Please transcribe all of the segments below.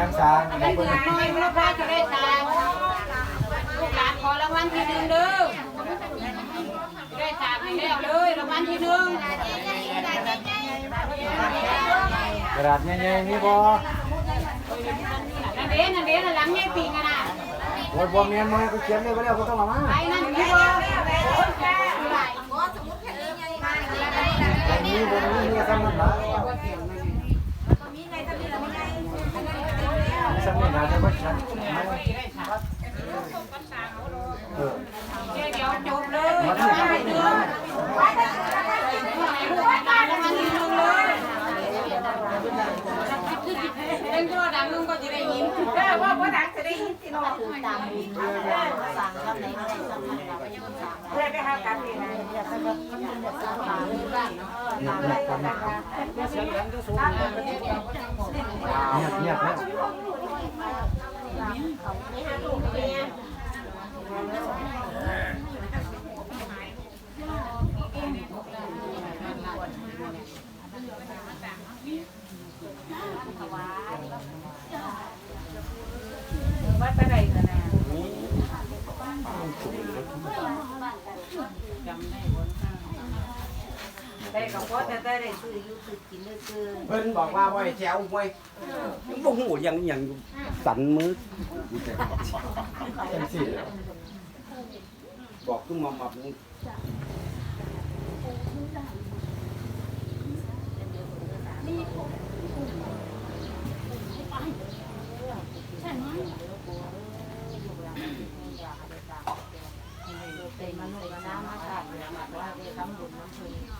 ยังสร้างเป็นเดือนน้อยลูกหลานจะได้ตามลูกหลานขอรางวัลที่หนึ่งเด้อได้ตามให้แล้วเลยรางวัลที่หนึ่งกระดาษใหญ่ๆนี่บ่นั่นเด้นั่นเด้นั่นหลังแม่ปีกันนะโอ้ยบ่แม่นมาก็เขียนเลยบ่แล้วก็ต้องมาไอ้นั่นพี่บ่อันนี้บ่มีมีซ้ำนั่นล่ะซ้ำนี่นะแต่ว่าฉันเออ เดี๋ยวจบเลยรางวัลที่หนึ่งรางวัลที่หนึ่งเลยเป็นตัวดังนึงก็จะได้ยิ้ม ได้ว่าว่า ดังจะได้นสิเนาะตามมีสั่งกับไหนก็ได้สั่งกับเราไม่ต้องสั่งเพื่อไปหากันนี่นะอยากจะแบบมันจะสั่งตามนี้บ้างเนาะเงียบเงียบก่อนนะเงียบเงียบนะวัดอะไรกันนะได้กับ พ่อแต่ได้ได้ซื้ออยู่ซื้อกินได้ซื้อเพิ่นบอกว่าบ่ให้แถวไว้บ่ฮู้หยังหยังสั่นมือจังซี่บอกขึ้นมามาเป็นมนุษย์น้ำมาสั่งว่าได้ทำบุญน้ำพึ่งน้อยเด็กหลายกันบ้างแต่ตาตามบุญวัฒนาบารมีถึงมาพอกันให้กันไปกล่าวสมองเองขัดมันของมันท้ายอย่างจะไม่บุญหลายคนใหญ่จะสร้าง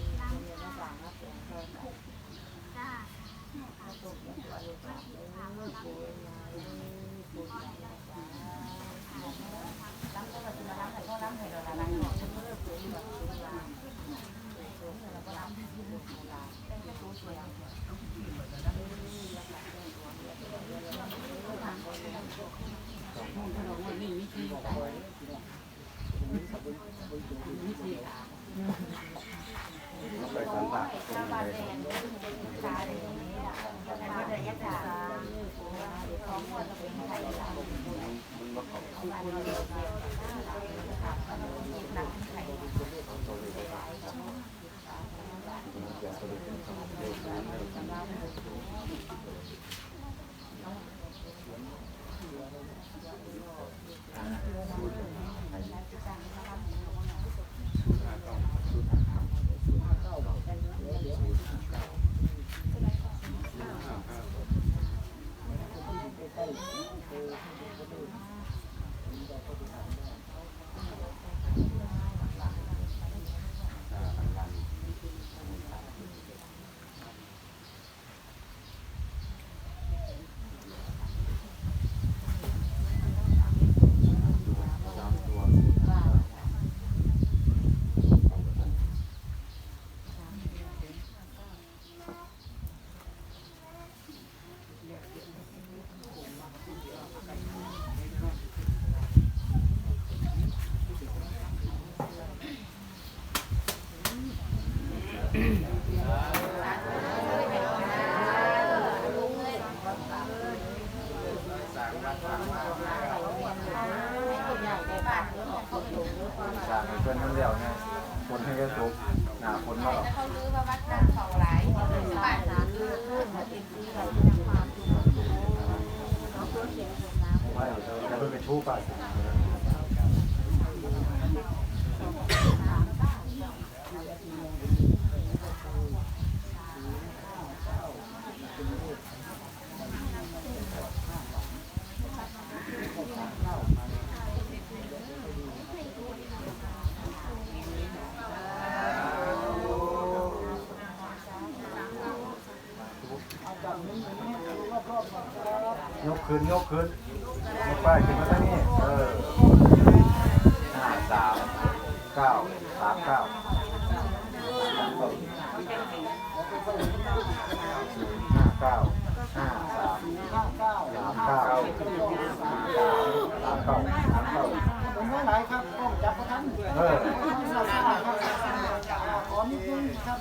ยกขึ้นยกขึ้นยกป้ายขึ้นมาทางนี้เออห้าสามเก้าสามเก้าห้าเก้าห้าสามสามเก้า เก้าเก้าผมไม่หลายครับต้องจับประทันเออขอนิดนึงครับ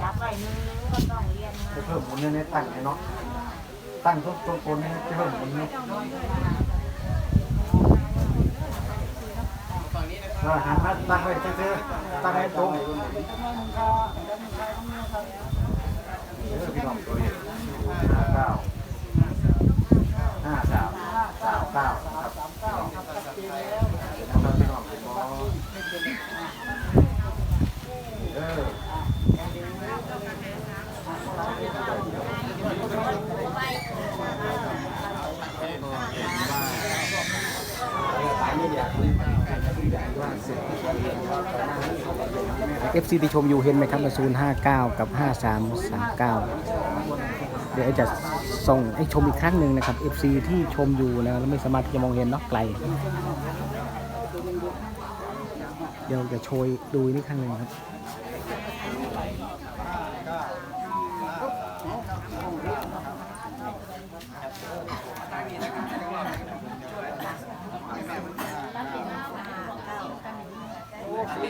จับไว้มือก็ต้องเรียนจะเพิ่มบุญในตั้งเนาะตั้งทุกตัวคนนี้เพิ่มบุญนี้เราหันมาตั้งไว้ซื่อตั้งให้ตรงพี่น้องตัวนี้ห้าเก้าห้าสามสามเก้าครับพี่น้องพี่น้องพี่น้องเออ เอฟซีที่ชมอยู่เห็นไหมครับมาซูลห้าเก้ากับห้าสามสามเก้าเดี๋ยวจะส่งให้ชมอีกครั้งหนึ่งนะครับ FC ที่ชมอยู่นะแล้วไม่สามารถที่จะมองเห็นเนาะไกล เดี๋ยวจะโชยดูนี่ครั้งหนึ่งครับ เ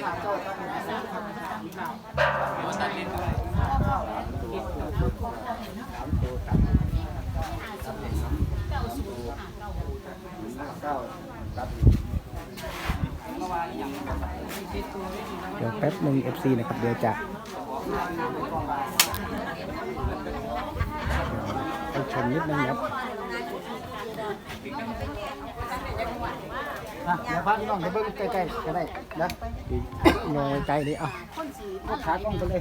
ดี๋ยวแป๊บหนึ่ง FC นะครับ เดี๋ยวจะให้ชมนิดนึงครับ อะเดี๋ยวพาพี่น้องไปเบิ่งใกล้ๆก็ได้นะโยนไกลนี่อะเอาขากล้องไปเลย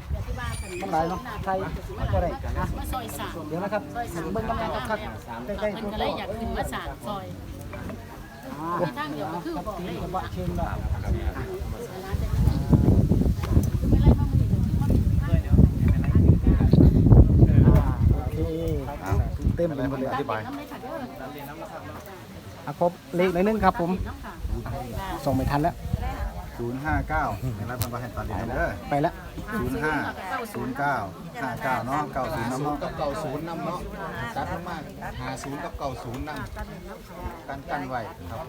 มันหลายเนาะใส่ก็ได้นะเดี๋ยวนะครับเบิ่งกำลังคักใกล้ๆมันตัวก็เลยอยากขึ้นมาสารซอยมีทางเดียวก็คือบอกเลยบะเชิงดอกโอเคเต็มไปหมดเลยอธิบาย อะครบเลขหน่อยนึงครับ ผมส่งไม่ทันแล้วศูนย์ห้าเก้าในรัฐบาลแห่งตัดเลยเด้อไปแล้วศูนย์ห้าศูนย์เก้าห้าเก้าเนาะเก้าศูนย์น้ำเนาะกับเก่าศูนย์นำเนาะตัดลงมาหาศูนย์กับเก่าศูนย์นำกันกันไว้ครับ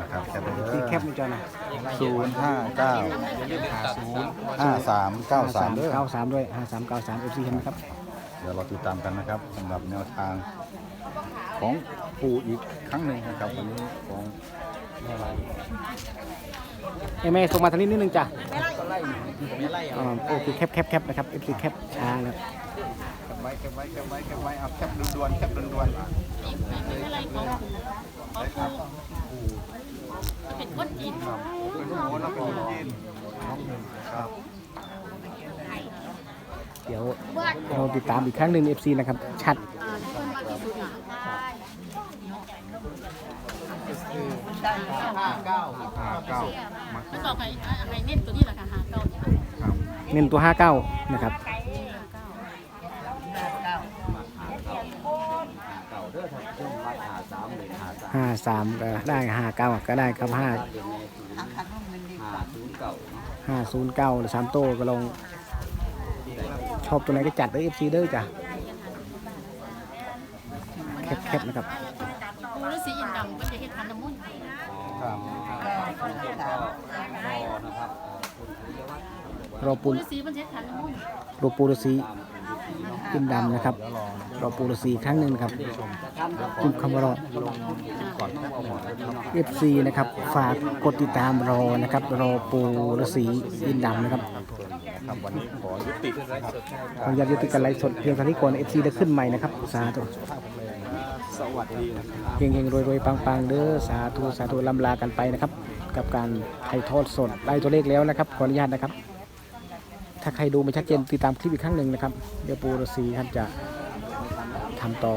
นะครับแคปไปเลที่ยแคปนี่จอนะศูนย์ห้าเก้าห้าสามเก้าสามเด้อเก้าสามด้วยห้าสามเก้าสามเอฟซีเห็นไหมครับ เดี๋ยวเราติดตามกันนะครับสำหรับแนวทางของปู่อีกครั้งหนึ่งนะครับวันนี้ของเอ้ยแม่ส่งมาทางนี้นิดนึงจ้ะอ่าโอเคแคปแคปแคปนะครับเอฟซีแคปช้านะครับเก็บไว้เก็บไว้เก็บไว้เก็บไว้เอาแคปด่วนๆแคปด่วน อะไรของของปูเป็นคนอินๆโอ้โหเราเป็นคนจีนครับเดี๋ยวเราติดตามอีกครั้งหนึ่งเอฟซีนะครับ ชัดห้าเก้าห้าเก้ามันบอกให้ให้เน้นตัวนี้แหละค่ะหาเก้าเนี่ยเน้นตัวห้าเก้านะครับ เก่าเด้อถ้าขึ้นไว้หาสาม หรือหาสามห้าสามก็ได้ห้าเก้าก็ได้ครับห้าเป็นในศูนย์หาศูนย์เก่าเนาะห้าศูนย์เก้าหรือสามโต้ก็ลองชอบตัวไหนก็จัดเลยเอฟซีเด้อจ้ะแคปแคปนะครับปูฤาษีอินดำก็จะเฮ็ดทานน้ำมันต์ครับคุณผู้ชมก็รอนะครับคุณธีรวัตรรอปูปูฤาษีมันเฮ็ดทานน้ำมันต์รอปูฤาษี ขึ้นดำนะครับรอปูฤาษีอีครั้งหนึ่งครับจุดคำว่ารอ FC นะครับฝากกดติดตามรอนะครับ รอปูฤาษีอินดำนะครับวันนี้ขอยุตินะครับขออนุญาตยุติการไลฟ์สดเพียงเท่านี้ก่อน FC จะขึ้นใหม่นะครับสาธุสวัสดีนะครับเฮงๆรวยๆปังๆเด้อสาธุสาธุลำลากันไปนะครับ กับการไทยทอดสดได้ตัวเลขแล้วนะครับขออนุญาตนะครับ ถ้าใครดูไม่ชัดเจนติดตามคลิปอีกครั้งหนึ่งนะครับ เดี๋ยวปูฤาษีท่านจะทำต่อ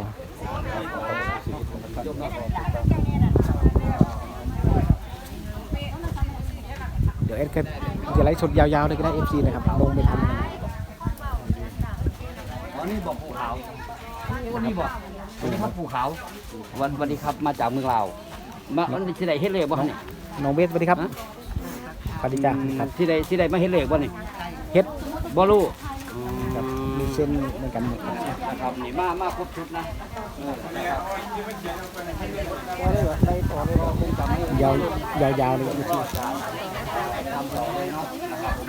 เดี๋ยวเอ็ดก็จะไลฟ์สดยาวๆเลยก็ได้ FC นะครับลงไม่ทันวันนี้บอกภูเขาวันนี้บอกวันนี้ครับภูเขาวันวันนี้ครับมาจากเมืองลาวมาวันนี้ที่ใดเฮ็ดเลขบ่เนี่ยน้องเบสสวัสดีครับสวัสดีจ้าครับที่ใดที่ใดมาเฮ็ดเลขบ่นี่ เฮ็ดบ่รู้ครับมีเส้นเหมือนกันหมดครับนะครับนี่มามาครบชุดนะเออนะครับยาวยาวยาวๆเลยครับ ทำต่อเลยเนาะนะครับผม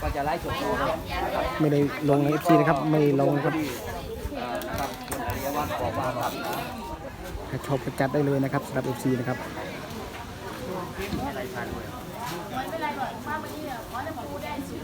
ก็จะไล่จบตัวเลยนะครับ ไม่ได้ลงในเอฟซีนะครับ ไม่ได้ลงครับเอ่อนะครับคุณอริยวัฒน์บอกว่าครับถ้าชอบก็จัดได้เลยนะครับสำหรับเอฟซีนะครับ ไม่เป็นไรหรอกว่าวันนี้เนี่ยขอจะพูดได้ศูนย์ห้าเก้าห้าสา